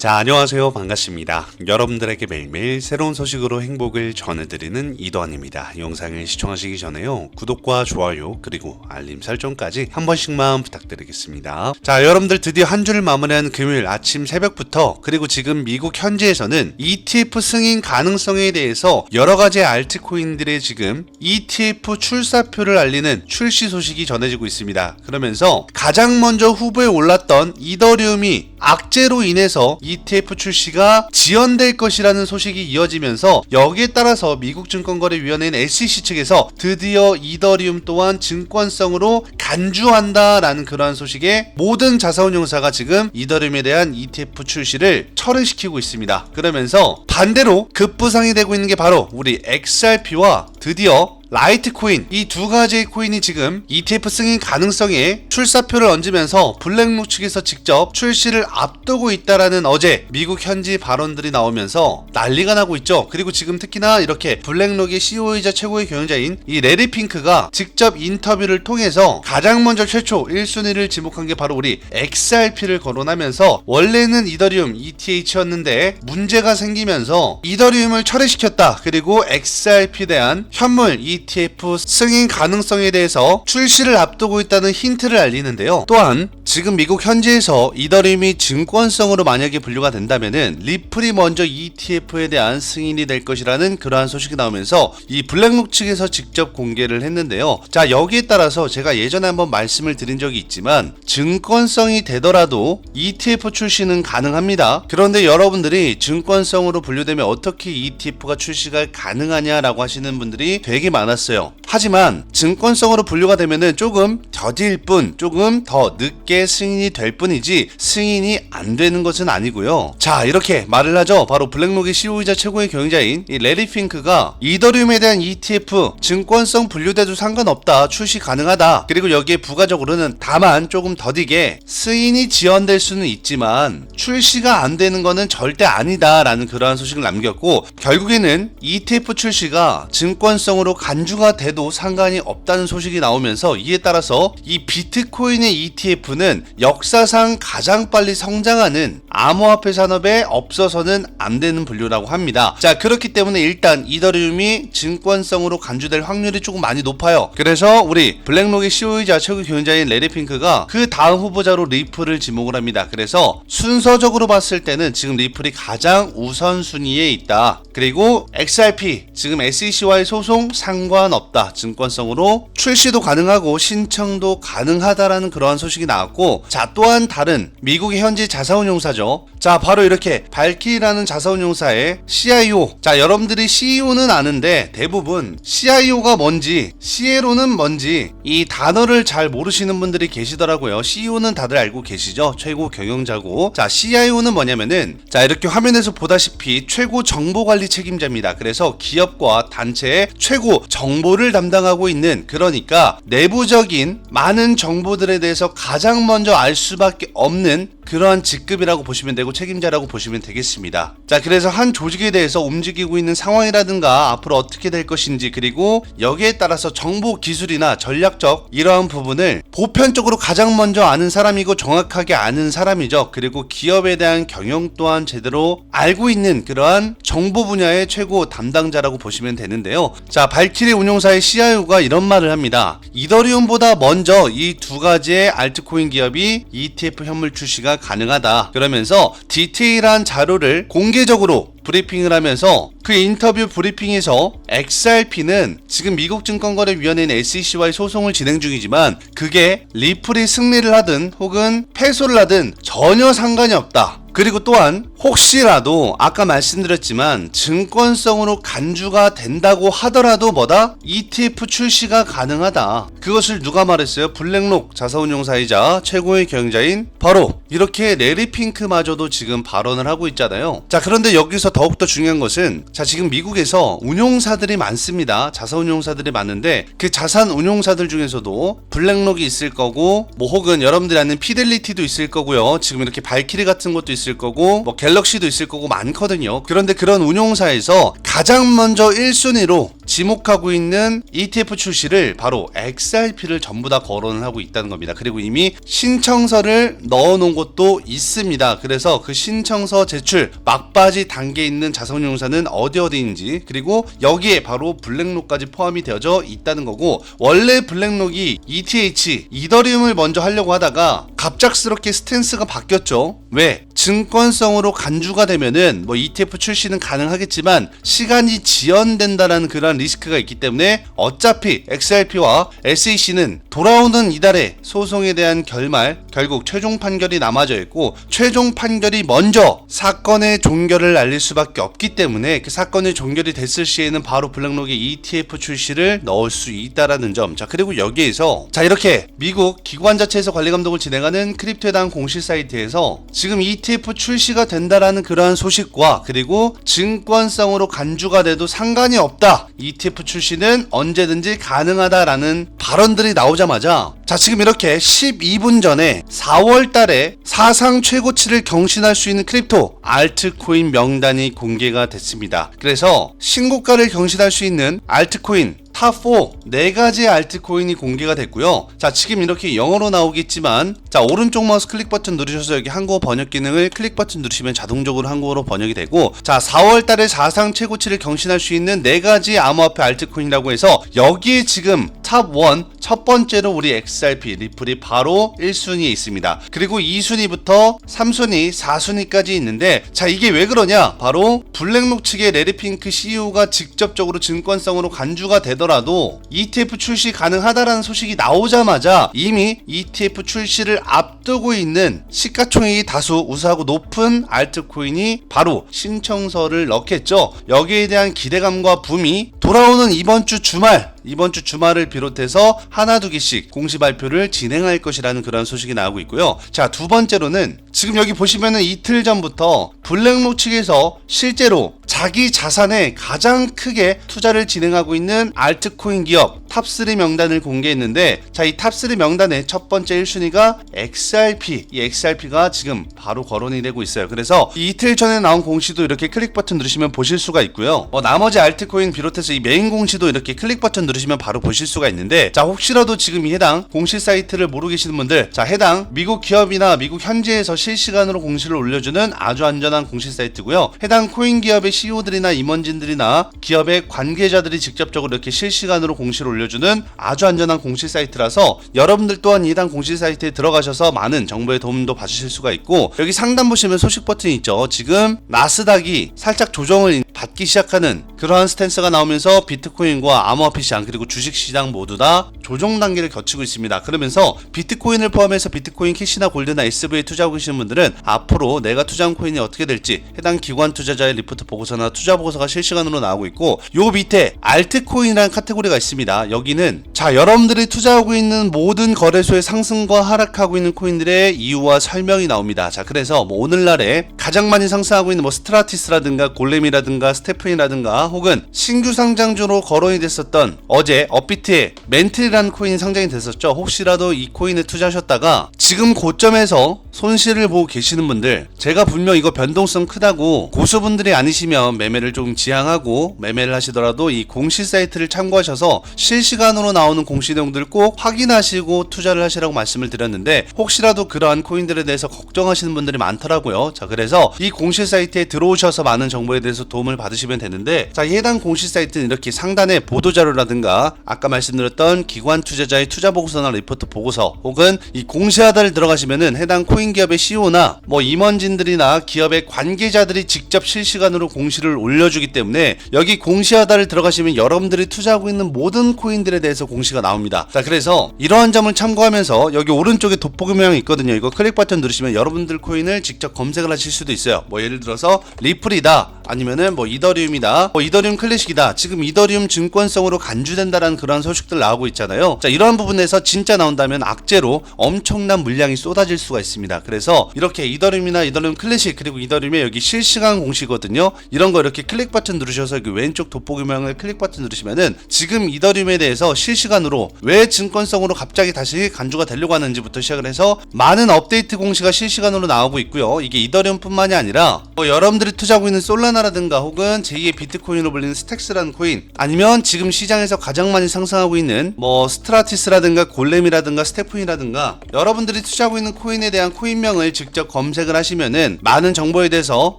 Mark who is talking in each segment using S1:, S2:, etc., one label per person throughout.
S1: 자, 안녕하세요. 반갑습니다. 여러분들에게 매일매일 새로운 소식으로 행복을 전해드리는 이도환입니다. 영상을 시청하시기 전에요. 구독과 좋아요, 그리고 알림 설정까지 한 번씩만 부탁드리겠습니다. 자, 여러분들 드디어 한 주를 마무리한 금요일 아침 새벽부터 그리고 지금 미국 현지에서는 ETF 승인 가능성에 대해서 여러 가지 알트코인들의 지금 ETF 출사표를 알리는 출시 소식이 전해지고 있습니다. 그러면서 가장 먼저 후보에 올랐던 이더리움이 악재로 인해서 ETF 출시가 지연될 것이라는 소식이 이어지면서 여기에 따라서 미국 증권거래위원회인 SEC 측에서 드디어 이더리움 또한 증권성으로 간주한다라는 그러한 소식에 모든 자사운용사가 지금 이더리움에 대한 ETF 출시를 철회시키고 있습니다. 그러면서 반대로 급부상이 되고 있는 게 바로 우리 XRP와 드디어 라이트코인 이 두 가지의 코인이 지금 ETF 승인 가능성에 출사표를 얹으면서 블랙록 측에서 직접 출시를 앞두고 있다라는 어제 미국 현지 발언들이 나오면서 난리가 나고 있죠. 그리고 지금 특히나 이렇게 블랙록의 CEO이자 최고의 경영자인 이 레리 핑크가 직접 인터뷰를 통해서 가장 먼저 최초 1순위를 지목한 게 바로 우리 XRP를 거론하면서 원래는 이더리움 ETH였는데 문제가 생기면서 이더리움을 철회시켰다. 그리고 XRP에 대한 현물 ETF 승인 가능성에 대해서 출시를 앞두고 있다는 힌트를 알리는데요. 또한 지금 미국 현지에서 이더리움이 증권성으로 만약에 분류가 된다면은 리플이 먼저 ETF에 대한 승인이 될 것이라는 그러한 소식이 나오면서 이 블랙록 측에서 직접 공개를 했는데요. 자 여기에 따라서 제가 예전에 한번 말씀을 드린 적이 있지만 증권성이 되더라도 ETF 출시는 가능합니다. 그런데 여러분들이 증권성으로 분류되면 어떻게 ETF가 출시가 가능하냐라고 하시는 분들이 되게 많 았어요. 하지만 증권성으로 분류가 되면은 조금 더딜 뿐, 조금 더 늦게 승인이 될 뿐이지 승인이 안 되는 것은 아니고요. 자, 이렇게 말을 하죠. 바로 블랙록의 CEO이자 최고의 경영자인 이 레리 핑크가 이더리움에 대한 ETF 증권성 분류돼도 상관없다. 출시 가능하다. 그리고 여기에 부가적으로는 다만 조금 더디게 승인이 지연될 수는 있지만 출시가 안 되는 거는 절대 아니다라는 그러한 소식을 남겼고 결국에는 ETF 출시가 증권성으로 간 주가 돼도 상관이 없다는 소식이 나오면서 이에 따라서 이 비트코인의 ETF는 역사상 가장 빨리 성장하는 암호화폐 산업에 없어서는 안 되는 분류라고 합니다. 자, 그렇기 때문에 일단 이더리움이 증권성으로 간주될 확률이 조금 많이 높아요. 그래서 우리 블랙록의 CEO이자 최고 경영자인 레리 핑크가 그 다음 후보자로 리플을 지목을 합니다. 그래서 순서적으로 봤을 때는 지금 리플이 가장 우선순위에 있다. 그리고 XRP 지금 SEC와의 소송 상 관없다. 증권성으로 출시도 가능하고 신청도 가능하다라는 그러한 소식이 나왔고 자 또한 다른 미국의 현지 자사운용사죠. 자 바로 이렇게 발키라는 자사운용사의 CIO 자 여러분들이 CEO는 아는데 대부분 CIO가 뭔지 CLO는 뭔지 이 단어를 잘 모르시는 분들이 계시더라고요. CEO는 다들 알고 계시죠? 최고 경영자고 자 CIO는 뭐냐면은 자 이렇게 화면에서 보다시피 최고 정보관리 책임자입니다. 그래서 기업과 단체의 최고 정 보를 담당하고 있는 그러니까 내부적인 많은 정보들에 대해서 가장 먼저 알 수밖에 없는 그러한 직급이라고 보시면 되고 책임자라고 보시면 되겠습니다. 자, 그래서 한 조직에 대해서 움직이고 있는 상황이라든가 앞으로 어떻게 될 것인지 그리고 여기에 따라서 정보 기술이나 전략적 이러한 부분을 보편적으로 가장 먼저 아는 사람이고 정확하게 아는 사람이죠. 그리고 기업에 대한 경영 또한 제대로 알고 있는 그러한 정보 분야의 최고 담당자라고 보시면 되는데요. 자, 발키리 운용사의 CIO가 이런 말을 합니다. 이더리움보다 먼저 이 두 가지의 알트코인 기업이 ETF 현물 출시가 가능하다. 그러면서 디테일한 자료를 공개적으로 브리핑을 하면서 그 인터뷰 브리핑에서 XRP는 지금 미국 증권거래위원회인 SEC와의 소송을 진행 중이지만 그게 리플이 승리를 하든 혹은 패소를 하든 전혀 상관이 없다. 그리고 또한 혹시라도 아까 말씀드렸지만 증권성으로 간주가 된다고 하더라도 뭐다? ETF 출시가 가능하다. 그것을 누가 말했어요? 블랙록 자사운용사이자 최고의 경영자인 바로 이렇게 레리 핑크마저도 지금 발언을 하고 있잖아요. 자, 그런데 여기서 더욱더 중요한 것은 자, 지금 미국에서 운용사들이 많습니다. 자사운용사들이 많은데 그 자산 운용사들 중에서도 블랙록이 있을 거고 뭐 혹은 여러분들이 아는 피델리티도 있을 거고요. 지금 이렇게 발키리 같은 것도 있을 거고 뭐 갤럭시도 있을 거고 많거든요. 그런데 그런 운용사에서 가장 먼저 1순위로 지목하고 있는 ETF 출시를 바로 XRP를 전부 다 거론을 하고 있다는 겁니다. 그리고 이미 신청서를 넣어 놓은 곳도 있습니다. 그래서 그 신청서 제출 막바지 단계에 있는 자선용사는 어디 어디인지 그리고 여기에 바로 블랙록까지 포함이 되어져 있다는 거고 원래 블랙록이 ETH 이더리움을 먼저 하려고 하다가 갑작스럽게 스탠스가 바뀌었죠. 왜? 증권성으로 간주가 되면은 뭐 ETF 출시는 가능하겠지만 시간이 지연된다라는 그런 리스크가 있기 때문에 어차피 XRP와 SEC는 돌아오는 이달에 소송에 대한 결말 결국 최종 판결이 남아져 있고 최종 판결이 먼저 사건의 종결을 알릴 수밖에 없기 때문에 그 사건의 종결이 됐을 시에는 바로 블랙록에 ETF 출시를 넣을 수 있다라는 점. 자 그리고 여기에서 자 이렇게 미국 기관 자체에서 관리 감독을 진행 크립토에 대한 공식 사이트에서 지금 ETF 출시가 된다라는 그러한 소식과 그리고 증권성으로 간주가 돼도 상관이 없다. ETF 출시는 언제든지 가능하다라는 발언들이 나오자마자 자 지금 이렇게 12분 전에 4월 달에 사상 최고치를 경신할 수 있는 크립토 알트코인 명단이 공개가 됐습니다. 그래서 신고가를 경신할 수 있는 알트코인 탑4 네 가지 알트코인이 공개가 됐고요. 자, 지금 이렇게 영어로 나오겠지만 자, 오른쪽 마우스 클릭 버튼 누르셔서 여기 한국어 번역 기능을 클릭 버튼 누르시면 자동적으로 한국어로 번역이 되고 자, 4월 달에 사상 최고치를 경신할 수 있는 네 가지 암호화폐 알트코인이라고 해서 여기에 지금 탑1 첫 번째로 우리 XRP 리플이 바로 1순위에 있습니다. 그리고 2순위부터 3순위, 4순위까지 있는데 자, 이게 왜 그러냐? 바로 블랙록 측의 레리핑크 CEO가 직접적으로 증권성으로 간주가 되더라 도 ETF 출시 가능하다라는 소식이 나오자마자 이미 ETF 출시를 앞두고 있는 시가총액이 다수 우수하고 높은 알트코인이 바로 신청서를 넣겠죠. 여기에 대한 기대감과 붐이 돌아오는 이번 주 주말 이번 주 주말을 비롯해서 하나 두 개씩 공시 발표를 진행할 것이라는 그런 소식이 나오고 있고요. 자, 두 번째로는 지금 여기 보시면은 이틀 전부터 블랙록 측에서 실제로 자기 자산에 가장 크게 투자를 진행하고 있는 알트코인 기업 탑3 명단을 공개했는데 자, 이 탑3 명단의 첫 번째 1순위가 XRP. 이 XRP가 지금 바로 거론이 되고 있어요. 그래서 이 이틀 전에 나온 공시도 이렇게 클릭 버튼 누르시면 보실 수가 있고요. 어, 나머지 알트코인 비롯해서 이 메인 공시도 이렇게 클릭 버튼 누르시면 바로 보실 수가 있는데 자, 혹시라도 지금 이 해당 공시 사이트를 모르고 계시는 분들 자, 해당 미국 기업이나 미국 현지에서 실시간으로 공시를 올려주는 아주 안전한 공시 사이트고요. 해당 코인 기업의 CEO들이나 임원진들이나 기업의 관계자들이 직접적으로 이렇게 실시간으로 공시를 올려 주는 아주 안전한 공시 사이트라서 여러분들 또한 이 해당 공시 사이트에 들어가셔서 많은 정보의 도움도 받으실 수가 있고 여기 상단 보시면 소식 버튼이 있죠. 지금 나스닥이 살짝 조정을 받기 시작하는 그러한 스탠스가 나오면서 비트코인과 암호화폐 시장 그리고 주식 시장 모두 다 조정 단계를 거치고 있습니다. 그러면서 비트코인을 포함해서 비트코인 캐시나 골드나 SV에 투자하고 계시는 분들은 앞으로 내가 투자한 코인이 어떻게 될지 해당 기관 투자자의 리포트 보고서나 투자 보고서가 실시간으로 나오고 있고 요 밑에 알트코인이라는 카테고리가 있습니다. 여기는 자 여러분들이 투자하고 있는 모든 거래소의 상승과 하락하고 있는 코인들의 이유와 설명이 나옵니다. 자 그래서 뭐 오늘날에 가장 많이 상승하고 있는 뭐 스트라티스라든가 골렘이라든가 스테프인이라든가 혹은 신규 상장주로 거론이 됐었던 어제 업비트의 멘틀이라는 코인이 상장이 됐었죠. 혹시라도 이 코인에 투자하셨다가 지금 고점에서 손실을 보고 계시는 분들 제가 분명 이거 변동성 크다고 고수분들이 아니시면 매매를 좀 지양하고 매매를 하시더라도 이 공시 사이트를 참고하셔서 실시간으로 나오는 공시 내용들 꼭 확인하시고 투자를 하시라고 말씀을 드렸는데 혹시라도 그러한 코인들에 대해서 걱정하시는 분들이 많더라고요. 자 그래서 이 공시 사이트에 들어오셔서 많은 정보에 대해서 도움을 받으시면 되는데 자 해당 공시 사이트는 이렇게 상단에 보도 자료라든가 아까 말씀드렸던 기관 투자자의 투자 보고서나 리포트 보고서 혹은 이 공시하다 를 들어가시면은 해당 코인 기업의 CEO나 뭐 임원진들이나 기업의 관계자들이 직접 실시간으로 공시를 올려주기 때문에 여기 공시하다를 들어가시면 여러분들이 투자하고 있는 모든 코인들에 대해서 공시가 나옵니다. 자 그래서 이러한 점을 참고하면서 여기 오른쪽에 돋보기 모양이 있거든요. 이거 클릭 버튼 누르시면 여러분들 코인을 직접 검색을 하실 수도 있어요. 뭐 예를 들어서 리플이다 아니면은 뭐 이더리움이다 뭐 이더리움 클래식이다 지금 이더리움 증권성으로 간주된다라는 그런 소식들 나오고 있잖아요. 자 이러한 부분에서 진짜 나온다면 악재로 엄청난 물량이 쏟아질 수가 있습니다. 그래서 이렇게 이더리움이나 이더리움 클래식 그리고 이더리움의 여기 실시간 공시거든요. 이런 거 이렇게 클릭 버튼 누르셔서 여기 왼쪽 돋보기 모양을 클릭 버튼 누르시면은 지금 이더리움에 대해서 실시간으로 왜 증권성으로 갑자기 다시 간주가 되려고 하는지부터 시작을 해서 많은 업데이트 공시가 실시간으로 나오고 있고요. 이게 이더리움뿐만이 아니라 뭐 여러분들이 투자하고 있는 솔라나 소라나라든가 혹은 제2의 비트코인으로 불리는 스택스라는 코인 아니면 지금 시장에서 가장 많이 상승하고 있는 뭐 스트라티스라든가 골렘이라든가 스태프인이라든가 여러분들이 투자하고 있는 코인에 대한 코인명을 직접 검색을 하시면은 많은 정보에 대해서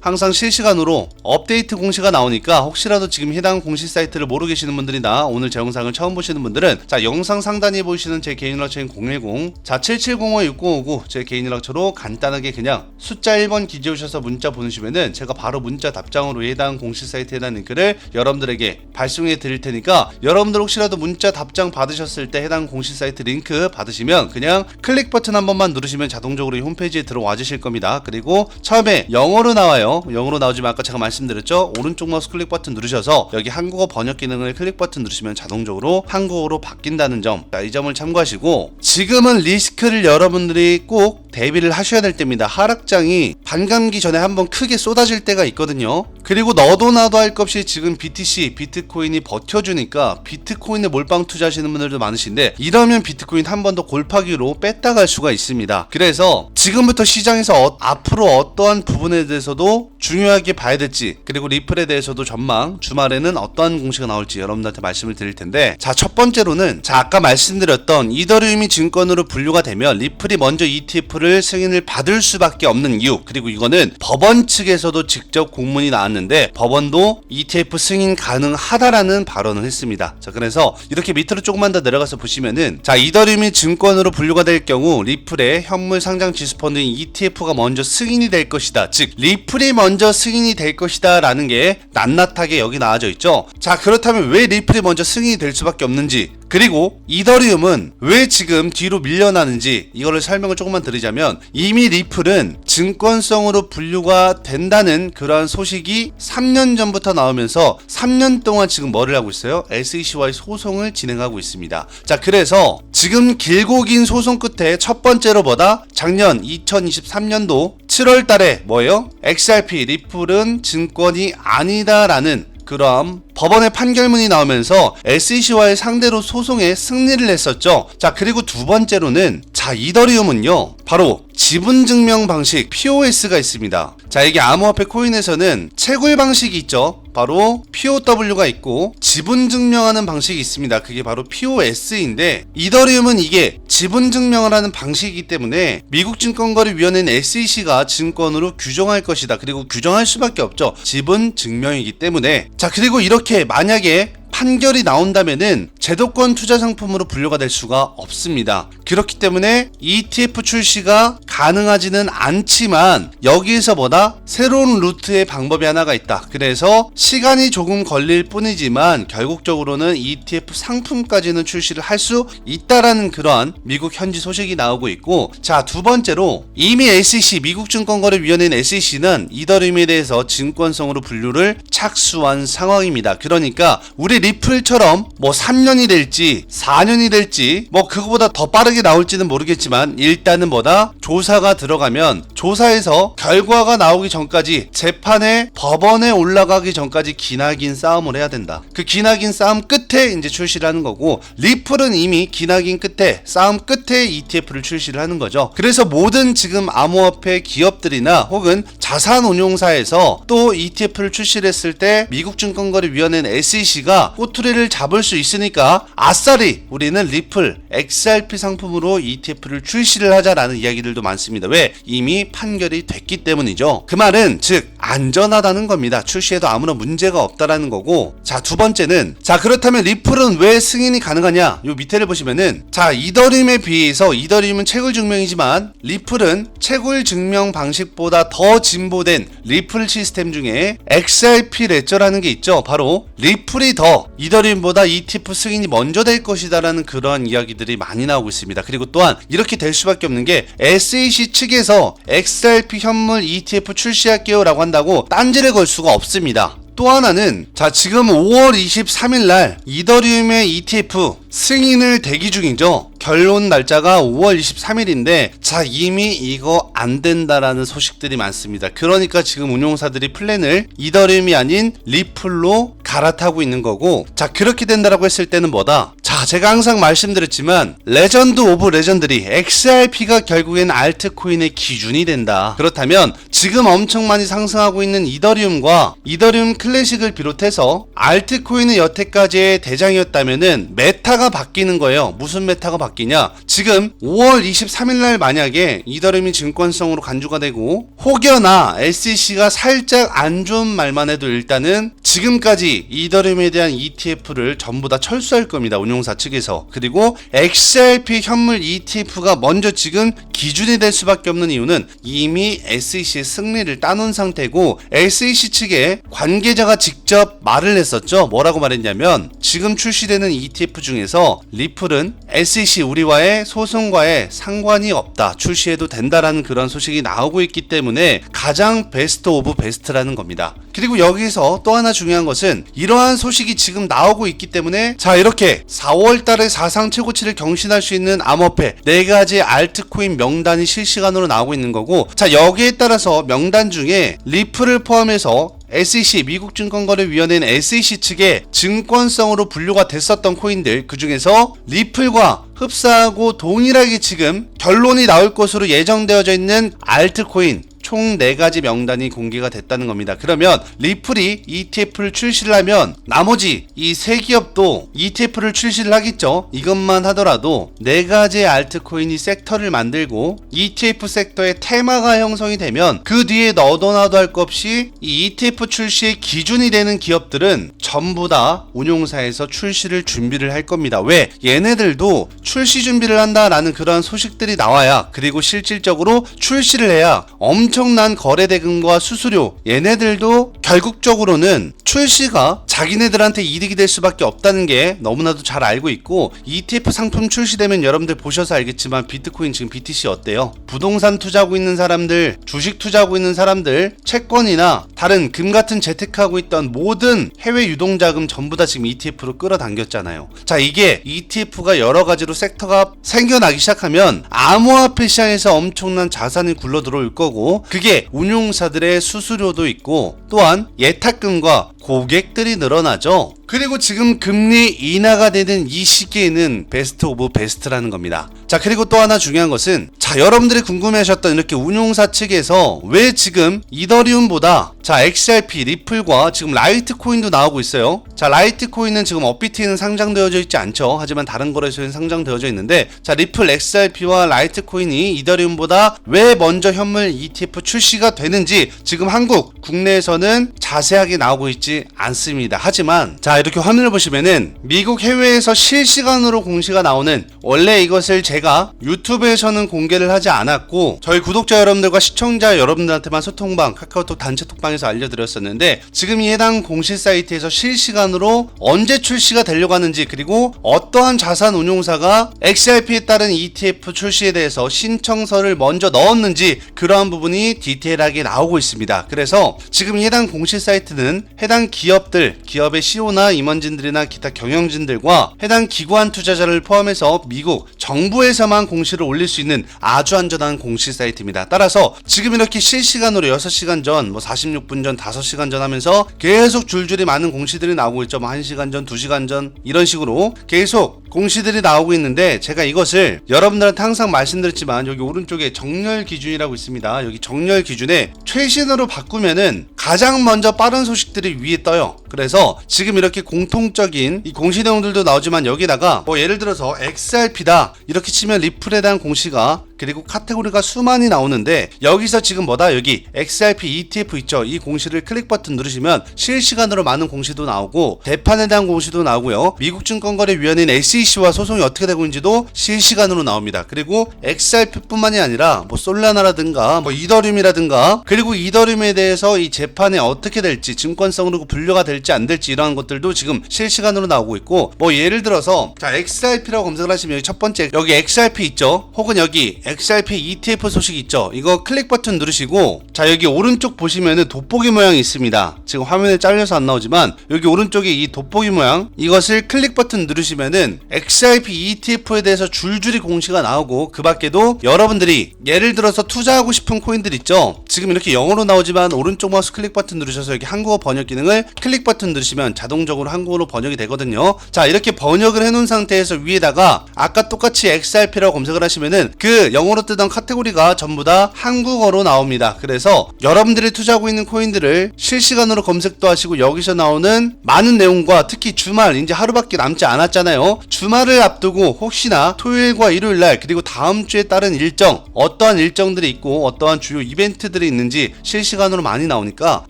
S1: 항상 실시간으로 업데이트 공시가 나오니까 혹시라도 지금 해당 공시 사이트를 모르고 계시는 분들이나 오늘 제 영상을 처음 보시는 분들은 자 영상 상단에 보이시는 제 개인 연락처인 010자7705-6059 제 개인 연락처로 간단하게 그냥 숫자 1번 기재오셔서 문자 보내시면은 제가 바로 문자 답장 으로 해당 공시 사이트에 대한 링크를 여러분들에게 발송해 드릴 테니까 여러분들 혹시라도 문자 답장 받으셨을 때 해당 공시 사이트 링크 받으시면 그냥 클릭 버튼 한 번만 누르시면 자동적으로 이 홈페이지에 들어와 주실 겁니다. 그리고 처음에 영어로 나와요. 영어로 나오지만 아까 제가 말씀드렸죠. 오른쪽 마우스 클릭 버튼 누르셔서 여기 한국어 번역 기능을 클릭 버튼 누르시면 자동적으로 한국어로 바뀐다는 점. 자, 이 점을 참고하시고 지금은 리스크를 여러분들이 꼭 대비를 하셔야 될 때입니다. 하락장이 반감기 전에 한번 크게 쏟아질 때가 있거든요. 그리고 너도 나도 할 것 없이 지금 BTC, 비트코인이 버텨주니까 비트코인에 몰빵 투자하시는 분들도 많으신데 이러면 비트코인 한 번 더 골파기로 뺐다 갈 수가 있습니다. 그래서 지금부터 시장에서 어- 앞으로 어떠한 부분에 대해서도 중요하게 봐야 될지 그리고 리플에 대해서도 전망 주말에는 어떠한 공시가 나올지 여러분들한테 말씀을 드릴 텐데 자 첫 번째로는 자 아까 말씀드렸던 이더리움이 증권으로 분류가 되면 리플이 먼저 ETF를 승인을 받을 수밖에 없는 이유 그리고 이거는 법원 측에서도 직접 공문이 나왔는데 법원도 ETF 승인 가능하다라는 발언을 했습니다. 자 그래서 이렇게 밑으로 조금만 더 내려가서 보시면은 자 이더리움이 증권으로 분류가 될 경우 리플의 현물 상장 지수 펀드인 ETF가 먼저 승인이 될 것이다. 즉 리플이 먼저 승인이 될 것이다 라는 게 낱낱하게 여기 나와져 있죠. 자 그렇다면 왜 리플이 먼저 승인이 될 수밖에 없는지 그리고 이더리움은 왜 지금 뒤로 밀려나는지 이거를 설명을 조금만 드리자면 이미 리플은 증권성으로 분류가 된다는 그러한 소식이 3년 전부터 나오면서 3년 동안 지금 뭐를 하고 있어요? SEC와의 소송을 진행하고 있습니다. 자 그래서 지금 길고 긴 소송 끝에 첫 번째로 보다 작년 2023년도 7월 달에 뭐예요? XRP 리플은 증권이 아니다라는 그럼 법원의 판결문이 나오면서 SEC와의 상대로 소송에 승리를 했었죠. 자, 그리고 두 번째로는 자, 이더리움은요. 바로 지분 증명 방식 POS가 있습니다. 자, 이게 암호화폐 코인에서는 채굴 방식이 있죠. 바로 POW가 있고 지분 증명하는 방식이 있습니다. 그게 바로 POS인데 이더리움은 이게 지분 증명을 하는 방식이기 때문에 미국 증권거래위원회는 SEC가 증권으로 규정할 것이다. 그리고 규정할 수밖에 없죠. 지분 증명이기 때문에 자 그리고 이렇게 만약에 판결이 나온다면은 제도권 투자 상품으로 분류가 될 수가 없습니다. 그렇기 때문에 ETF 출시가 가능하지는 않지만 여기에서보다 새로운 루트의 방법이 하나가 있다. 그래서 시간이 조금 걸릴 뿐이지만 결국적으로는 ETF 상품까지는 출시를 할 수 있다라는 그러한 미국 현지 소식이 나오고 있고 자 두 번째로 이미 SEC 미국 증권거래위원회인 SEC는 이더리움에 대해서 증권성으로 분류를 착수한 상황입니다. 그러니까 우리 리플처럼 뭐 3년이 될지 4년이 될지 뭐 그거보다 더 빠르게 나올지는 모르겠지만 일단은 뭐다 조사가 들어가면 조사에서 결과가 나오기 전까지 재판에 법원에 올라가기 전까지 기나긴 싸움을 해야 된다. 그 기나긴 싸움 끝에 이제 출시를 하는 거고 리플은 이미 기나긴 끝에 싸움 끝에 ETF를 출시를 하는 거죠. 그래서 모든 지금 암호화폐 기업들이나 혹은 자산 운용사에서 또 ETF를 출시를 했을 때 미국 증권거래위원회는 SEC가 꼬투리를 잡을 수 있으니까 아싸리 우리는 리플 XRP 상품으로 ETF를 출시를 하자라는 이야기들도 많습니다. 왜? 이미 판결이 됐기 때문이죠. 그 말은 즉 안전하다는 겁니다. 출시해도 아무런 문제가 없다라는 거고 자 두 번째는 자 그렇다면 리플은 왜 승인이 가능하냐? 요 밑에를 보시면은 자 이더리움에 비해서 이더리움은 채굴 증명이지만 리플은 채굴 증명 방식보다 더 진보된 리플 시스템 중에 XRP 레저라는 게 있죠. 바로 리플이 더 이더리움보다 ETF 승인이 먼저 될 것이다라는 그러한 이야기들이 많이 나오고 있습니다. 그리고 또한 이렇게 될 수밖에 없는 게 SEC 측에서 XRP 현물 ETF 출시할게요라고 한다고 딴지를 걸 수가 없습니다. 또 하나는 자 지금 5월 23일 날 이더리움의 ETF 승인을 대기 중이죠. 결론 날짜가 5월 23일인데 자 이미 이거 안 된다라는 소식들이 많습니다. 그러니까 지금 운용사들이 플랜을 이더리움이 아닌 리플로 갈아타고 있는 거고 자 그렇게 된다라고 했을 때는 뭐다? 자 자, 제가 항상 말씀드렸지만 레전드 오브 레전드리 XRP가 결국엔 알트코인의 기준이 된다. 그렇다면 지금 엄청 많이 상승하고 있는 이더리움과 이더리움 클래식을 비롯해서 알트코인은 여태까지의 대장이었다면은 메타가 바뀌는 거예요. 무슨 메타가 바뀌냐? 지금 5월 23일 날 만약에 이더리움이 증권성으로 간주가 되고 혹여나 SEC가 살짝 안 좋은 말만 해도 일단은 지금까지 이더리움에 대한 ETF를 전부 다 철수할 겁니다. 운용사 측에서. 그리고 XRP 현물 ETF가 먼저 지금 기준이 될 수밖에 없는 이유는 이미 SEC의 승리를 따놓은 상태고 SEC 측에 관계자가 직접 말을 했었죠. 뭐라고 말했냐면 지금 출시되는 ETF 중에서 리플은 SEC 우리와의 소송과의 상관이 없다. 출시해도 된다라는 그런 소식이 나오고 있기 때문에 가장 베스트 오브 베스트라는 겁니다. 그리고 여기서 또 하나 중요한 것은 이러한 소식이 지금 나오고 있기 때문에 자 이렇게 4월 달에 사상 최고치를 경신할 수 있는 암호화폐 네 가지 알트코인 명단이 실시간으로 나오고 있는 거고 자 여기에 따라서 명단 중에 리플을 포함해서 SEC 미국 증권거래위원회는 SEC 측에 증권성으로 분류가 됐었던 코인들 그 중에서 리플과 흡사하고 동일하게 지금 결론이 나올 것으로 예정되어져 있는 알트코인 총 4가지 명단이 공개가 됐다는 겁니다. 그러면 리플이 ETF를 출시를 하면 나머지 이 세 기업도 ETF를 출시를 하겠죠. 이것만 하더라도 4가지의 알트코인이 섹터를 만들고 ETF 섹터의 테마가 형성이 되면 그 뒤에 너도 나도 할 것 없이 이 ETF 출시의 기준이 되는 기업들은 전부 다 운용사에서 출시를 준비를 할 겁니다. 왜? 얘네들도 출시 준비를 한다라는 그런 소식들이 나와야 그리고 실질적으로 출시를 해야 엄청 난 거래 대금과 수수료 얘네들도 결국적으로는 출시가 자기네들한테 이득이 될 수밖에 없다는 게 너무나도 잘 알고 있고 ETF 상품 출시되면 여러분들 보셔서 알겠지만 비트코인 지금 BTC 어때요? 부동산 투자하고 있는 사람들, 주식 투자하고 있는 사람들, 채권이나 다른 금 같은 재테크하고 있던 모든 해외 유동 자금 전부 다 지금 ETF로 끌어당겼잖아요. 자, 이게 ETF가 여러 가지로 섹터가 생겨나기 시작하면 암호화폐 시장에서 엄청난 자산이 굴러 들어올 거고 그게 운용사들의 수수료도 있고 또한 예탁금과 고객들이 늘어나죠. 그리고 지금 금리 인하가 되는 이 시기에는 베스트 오브 베스트라는 겁니다. 자, 그리고 또 하나 중요한 것은 자, 여러분들이 궁금해하셨던 이렇게 운용사 측에서 왜 지금 이더리움보다 자, XRP, 리플과 지금 라이트 코인도 나오고 있어요. 자, 라이트 코인은 지금 업비트에는 상장되어져 있지 않죠. 하지만 다른 거래소에는 상장되어져 있는데 자, 리플 XRP와 라이트 코인이 이더리움보다 왜 먼저 현물 ETF 출시가 되는지 지금 한국 국내에서는 자세하게 나오고 있지 않습니다. 하지만 자, 이렇게 화면을 보시면은 미국 해외에서 실시간으로 공시가 나오는 원래 이것을 제가 유튜브에서는 공개를 하지 않았고 저희 구독자 여러분들과 시청자 여러분들한테만 소통방 카카오톡 단체 톡방에서 알려드렸었는데 지금 이 해당 공시 사이트에서 실시간으로 언제 출시가 되려고 하는지 그리고 어떠한 자산 운용사가 XRP에 따른 ETF 출시에 대해서 신청서를 먼저 넣었는지 그러한 부분이 디테일하게 나오고 있습니다. 그래서 지금 이 해당 공시 사이트는 해당 기업들, 기업의 CEO나 임원진들이나 기타 경영진들과 해당 기관 투자자를 포함해서 미국 정부에서만 공시를 올릴 수 있는 아주 안전한 공시 사이트입니다. 따라서 지금 이렇게 실시간으로 6시간 전, 뭐 46분 전, 5시간 전 하면서 계속 줄줄이 많은 공시들이 나오고 있죠. 뭐 1시간 전, 2시간 전 이런 식으로 계속 공시들이 나오고 있는데 제가 이것을 여러분들한테 항상 말씀드렸지만 여기 오른쪽에 정렬 기준이라고 있습니다. 여기 정렬 기준에 최신으로 바꾸면은 가장 먼저 빠른 소식들이 위에 떠요. 그래서 지금 이렇게 공통적인 이 공시 내용들도 나오지만 여기다가 뭐 예를 들어서 XRP다 이렇게 치면 리플에 대한 공시가 그리고 카테고리가 수많이 나오는데 여기서 지금 뭐다? 여기 XRP ETF 있죠? 이 공시를 클릭 버튼 누르시면 실시간으로 많은 공시도 나오고 대판에 대한 공시도 나오고요. 미국 증권거래위원회인 SEC와 소송이 어떻게 되고 있는지도 실시간으로 나옵니다. 그리고 XRP뿐만이 아니라 뭐 솔라나라든가 뭐 이더리움이라든가 그리고 이더리움에 대해서 이 재판에 어떻게 될지 증권성 으로 분류가 될지 안 될지 이러한 것들도 지금 실시간으로 나오고 있고 뭐 예를 들어서 자 XRP라고 검색을 하시면 여기 첫 번째 여기 XRP 있죠? 혹은 여기 XRP ETF 소식 있죠? 이거 클릭 버튼 누르시고 자 여기 오른쪽 보시면은 돋보기 모양이 있습니다. 지금 화면에 잘려서 안 나오지만 여기 오른쪽에 이 돋보기 모양 이것을 클릭 버튼 누르시면은 XRP ETF에 대해서 줄줄이 공시가 나오고 그 밖에도 여러분들이 예를 들어서 투자하고 싶은 코인들 있죠? 지금 이렇게 영어로 나오지만 오른쪽 마우스 클릭 버튼 누르셔서 여기 한국어 번역 기능을 클릭 버튼 누르시면 자동적으로 한국어로 번역이 되거든요. 자, 이렇게 번역을 해놓은 상태에서 위에다가 아까 똑같이 XRP라고 검색을 하시면은 그 영어로 뜨던 카테고리가 전부 다 한국어로 나옵니다. 그래서 여러분들이 투자하고 있는 코인들을 실시간으로 검색도 하시고 여기서 나오는 많은 내용과 특히 주말 이제 하루밖에 남지 않았잖아요. 주말을 앞두고 혹시나 토요일과 일요일 날 그리고 다음 주에 따른 일정 어떠한 일정들이 있고 어떠한 주요 이벤트들이 있는지 실시간으로 많이 나오니까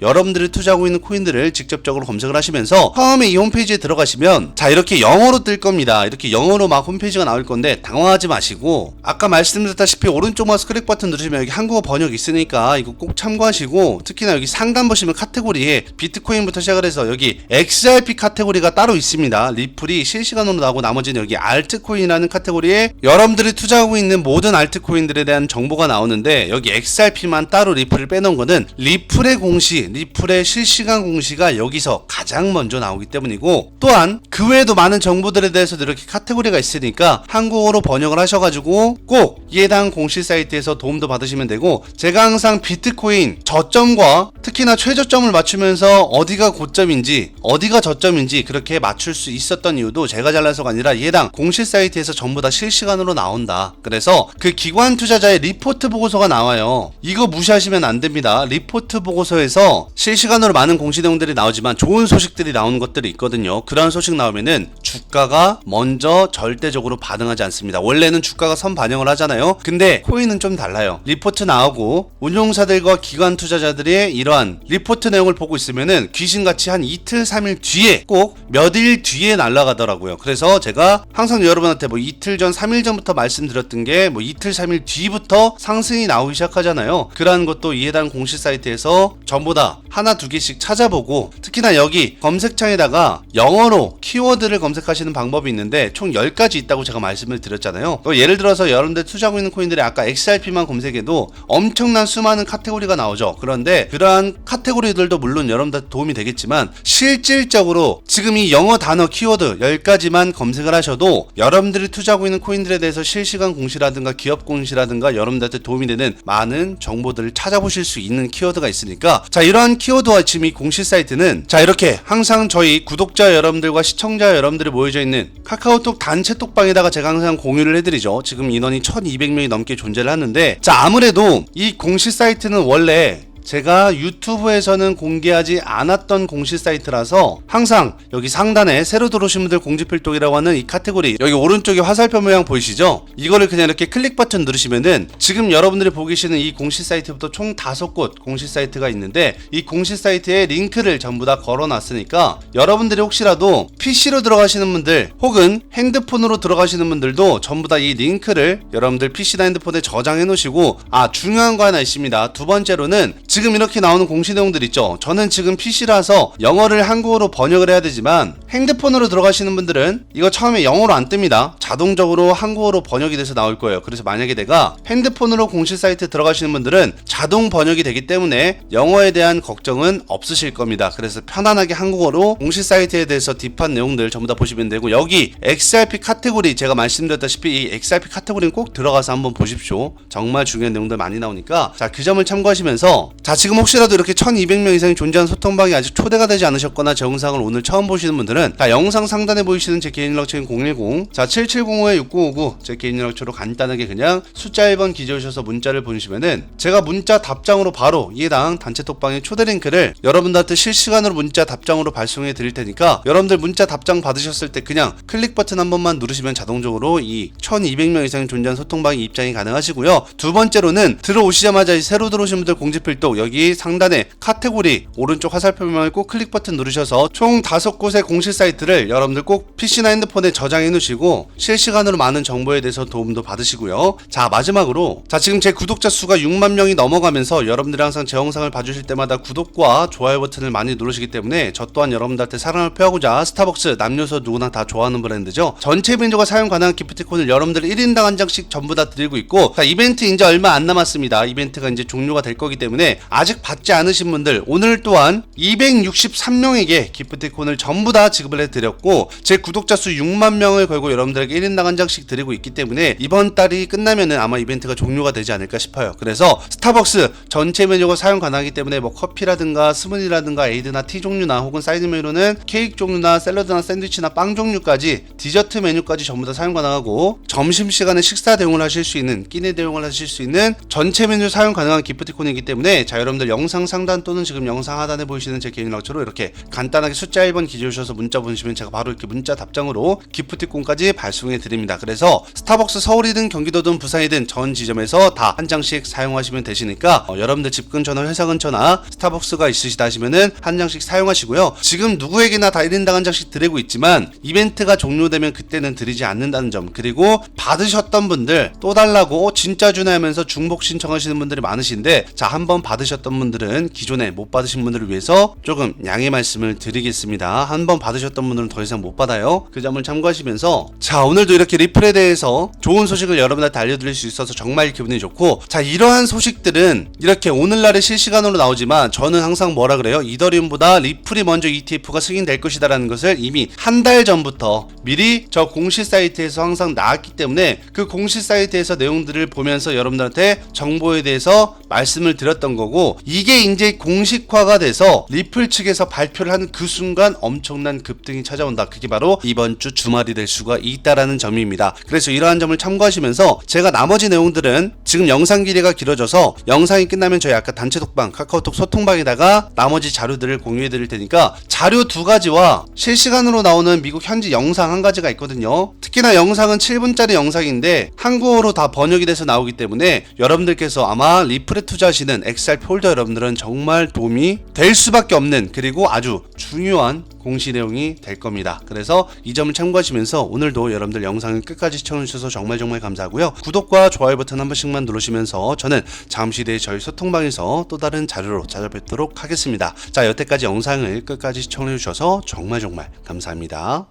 S1: 여러분들이 투자하고 있는 코인들을 직접적으로 검색을 하시면서 처음에 이 홈페이지에 들어가시면 자 이렇게 영어로 뜰 겁니다. 이렇게 영어로 막 홈페이지가 나올 건데 당황하지 마시고 아까 말씀드렸다시피 오른쪽 마우스 클릭 버튼 누르시면 여기 한국어 번역 있으니까 이거 꼭 참고하시고 특히나 여기 상단 보시면 카테고리에 비트코인부터 시작을 해서 여기 XRP 카테고리가 따로 있습니다. 리플이 실시간으로 나오고 나머지는 여기 알트코인이라는 카테고리에 여러분들이 투자하고 있는 모든 알트코인들에 대한 정보가 나오는데 여기 XRP만 따로 리플을 빼놓은 거는 리플의 공시, 리플의 실시간 공시가 여기서 가장 먼저 나오기 때문이고 또한 그 외에도 많은 정보들에 대해서도 이렇게 카테고리가 있으니까 한국어로 번역을 하셔가지고 꼭 해당 공시 사이트에서 도움도 받으시면 되고 제가 항상 비트코인 저점과 특히나 최저점을 맞추면서 어디가 고점인지 어디가 저점인지 그렇게 맞출 수 있었던 이유도 제가 잘나서가 아니라 이 해당 공시 사이트에서 전부 다 실시간으로 나온다. 그래서 그 기관 투자자의 리포트 보고서가 나와요. 이거 무시하시면 안 됩니다. 리포트 보고서에서 실시간으로 많은 공시 내용들이 나오지만 좋은 소식들이 나오는 것들이 있거든요. 그런 소식 나오면은 주가가 먼저 절대적으로 반응하지 않습니다. 원래는 주가가 선 반영을 하잖아요. 근데 코인은 좀 달라요. 리포트 나오고 운용사들과 기관 투자자들의 이러한 리포트 내용을 보고 있으면은 귀신같이 한 이틀, 3일 뒤에 꼭 몇 일 뒤에 날아가더라고요. 그래서 제가 항상 여러분한테 뭐 이틀 전, 3일 전부터 말씀드렸던 게 뭐 이틀, 3일 뒤부터 상승이 나오기 시작하잖아요. 그러한 것도 대한 공시 사이트에서 전부 다 하나 두 개씩 찾아보고 특히나 여기 검색창에다가 영어로 키워드를 검색하시는 방법이 있는데 총 10가지 있다고 제가 말씀을 드렸잖아요. 또 예를 들어서 여러분들 투자하고 있는 코인들이 아까 XRP만 검색해도 엄청난 수많은 카테고리가 나오죠. 그런데 그러한 카테고리들도 물론 여러분들 도움이 되겠지만 실질적으로 지금 이 영어 단어 키워드 10가지만 검색을 하셔도 여러분들이 투자하고 있는 코인들에 대해서 실시간 공시라든가 기업 공시라든가 여러분들한테 도움이 되는 많은 정보들을 찾아보실 수 있는 키워드가 있으니까 자 이러한 키워드와 지금 이 공시 사이트는 자 이렇게 항상 저희 구독자 여러분들과 시청자 여러분들이 모여져 있는 카카오톡 단체 톡방에다가 제가 항상 공유를 해드리죠. 지금 인원이 1200명이 넘게 존재를 하는데 자 아무래도 이 공시 사이트는 원래 제가 유튜브에서는 공개하지 않았던 공시 사이트라서 항상 여기 상단에 새로 들어오신 분들 공지 필독이라고 하는 이 카테고리 여기 오른쪽에 화살표 모양 보이시죠? 이거를 그냥 이렇게 클릭 버튼 누르시면은 지금 여러분들이 보고 계시는 이 공시 사이트부터 총 다섯 곳 공시 사이트가 있는데 이 공시 사이트에 링크를 전부 다 걸어 놨으니까 여러분들이 혹시라도 PC로 들어가시는 분들 혹은 핸드폰으로 들어가시는 분들도 전부 다 이 링크를 여러분들 PC나 핸드폰에 저장해 놓으시고 아 중요한 거 하나 있습니다. 두 번째로는 지금 이렇게 나오는 공시 내용들 있죠. 저는 지금 PC라서 영어를 한국어로 번역을 해야 되지만 핸드폰으로 들어가시는 분들은 이거 처음에 영어로 안 뜹니다. 자동적으로 한국어로 번역이 돼서 나올 거예요. 그래서 만약에 내가 핸드폰으로 공시 사이트 들어가시는 분들은 자동 번역이 되기 때문에 영어에 대한 걱정은 없으실 겁니다. 그래서 편안하게 한국어로 공시 사이트에 대해서 딥한 내용들 전부 다 보시면 되고 여기 XRP 카테고리 제가 말씀드렸다시피 이 XRP 카테고리는 꼭 들어가서 한번 보십시오. 정말 중요한 내용들 많이 나오니까 자 그 점을 참고하시면서 자 지금 혹시라도 이렇게 1200명 이상이 존재하는 소통방이 아직 초대가 되지 않으셨거나 제 영상을 오늘 처음 보시는 분들은 자 영상 상단에 보이시는 제 개인 연락처인 010 자 7705-6959 제 개인 연락처로 간단하게 그냥 숫자 1번 기재오셔서 문자를 보내시면은 제가 문자 답장으로 바로 이해당 단체 톡방의 초대 링크를 여러분들한테 실시간으로 문자 답장으로 발송해 드릴 테니까 여러분들 문자 답장 받으셨을 때 그냥 클릭 버튼 한 번만 누르시면 자동적으로 이 1200명 이상이 존재하는 소통방에 입장이 가능하시고요. 두 번째로는 들어오시자마자 이 새로 들어오신 분들 공지필 독 여기 상단에 카테고리 오른쪽 화살표명을 꼭 클릭 버튼 누르셔서 총 다섯 곳의 공식 사이트를 여러분들 꼭 PC나 핸드폰에 저장해 놓으시고 실시간으로 많은 정보에 대해서 도움도 받으시고요. 자 마지막으로 자 지금 제 구독자 수가 6만 명이 넘어가면서 여러분들이 항상 제 영상을 봐주실 때마다 구독과 좋아요 버튼을 많이 누르시기 때문에 저 또한 여러분들한테 사랑을 표하고자 스타벅스 남녀서 누구나 다 좋아하는 브랜드죠. 전체 빈도가 사용 가능한 기프티콘을 여러분들 1인당 한 장씩 전부 다 드리고 있고 자 이벤트 이제 얼마 안 남았습니다. 이벤트가 이제 종료가 될 거기 때문에 아직 받지 않으신 분들 오늘 또한 263명에게 기프티콘을 전부 다 지급을 해드렸고 제 구독자 수 6만 명을 걸고 여러분들에게 1인당 한 장씩 드리고 있기 때문에 이번 달이 끝나면은 아마 이벤트가 종료가 되지 않을까 싶어요. 그래서 스타벅스 전체 메뉴가 사용 가능하기 때문에 뭐 커피라든가 스무디라든가 에이드나 티 종류나 혹은 사이드 메뉴로는 케이크 종류나 샐러드나 샌드위치나 빵 종류까지 디저트 메뉴까지 전부 다 사용 가능하고 점심 시간에 식사 대용을 하실 수 있는 끼니 대용을 하실 수 있는 전체 메뉴 사용 가능한 기프티콘이기 때문에 자 여러분들 영상 상단 또는 지금 영상 하단에 보이시는 제 개인 연락처로 이렇게 간단하게 숫자 1번 기재 주셔서 문자 보내시면 제가 바로 이렇게 문자 답장으로 기프티콘까지 발송해 드립니다. 그래서 스타벅스 서울이든 경기도든 부산이든 전 지점에서 다 한 장씩 사용하시면 되시니까 어, 여러분들 집 근처나 회사 근처나 스타벅스가 있으시다 하시면은 한 장씩 사용하시고요. 지금 누구에게나 다 1인당 한 장씩 드리고 있지만 이벤트가 종료되면 그때는 드리지 않는다는 점 그리고 받으셨던 분들 또 달라고 어, 진짜 주나 하면서 중복 신청하시는 분들이 많으신데 자 한번 받 으셨던 분들은 기존에 못 받으신 분들을 위해서 조금 양해 말씀을 드리겠습니다. 한번 받으셨던 분들은 더 이상 못 받아요. 그 점을 참고하시면서 자 오늘도 이렇게 리플에 대해서 좋은 소식을 여러분한테 알려드릴 수 있어서 정말 기분이 좋고 자 이러한 소식들은 이렇게 오늘날에 실시간으로 나오지만 저는 항상 뭐라 그래요 이더리움보다 리플이 먼저 ETF가 승인될 것이다라는 것을 이미 한 달 전부터 미리 저 공시 사이트에서 항상 나왔기 때문에 그 공시 사이트에서 내용들을 보면서 여러분들한테 정보에 대해서 말씀을 드렸던 거고 이게 이제 공식화가 돼서 리플 측에서 발표를 하는 그 순간 엄청난 급등이 찾아온다. 그게 바로 이번 주 주말이 될 수가 있다라는 점입니다. 그래서 이러한 점을 참고하시면서 제가 나머지 내용들은 지금 영상 길이가 길어져서 영상이 끝나면 저희 아까 단체 독방 카카오톡 소통방에다가 나머지 자료들을 공유해 드릴 테니까 자료 두 가지와 실시간으로 나오는 미국 현지 영상 한 가지가 있거든요. 특히나 영상은 7분짜리 영상인데 한국어로 다 번역이 돼서 나오기 때문에 여러분들께서 아마 리플에 투자하시는 XR 폴더 여러분들은 정말 도움이 될 수밖에 없는 그리고 아주 중요한 공시 내용이 될 겁니다. 그래서 이 점을 참고하시면서 오늘도 여러분들 영상을 끝까지 시청해주셔서 정말 정말 감사하고요. 구독과 좋아요 버튼 한 번씩만 누르시면서 저는 잠시 뒤에 저희 소통방에서 또 다른 자료로 찾아뵙도록 하겠습니다. 자, 여태까지 영상을 끝까지 시청해주셔서 정말 정말 감사합니다.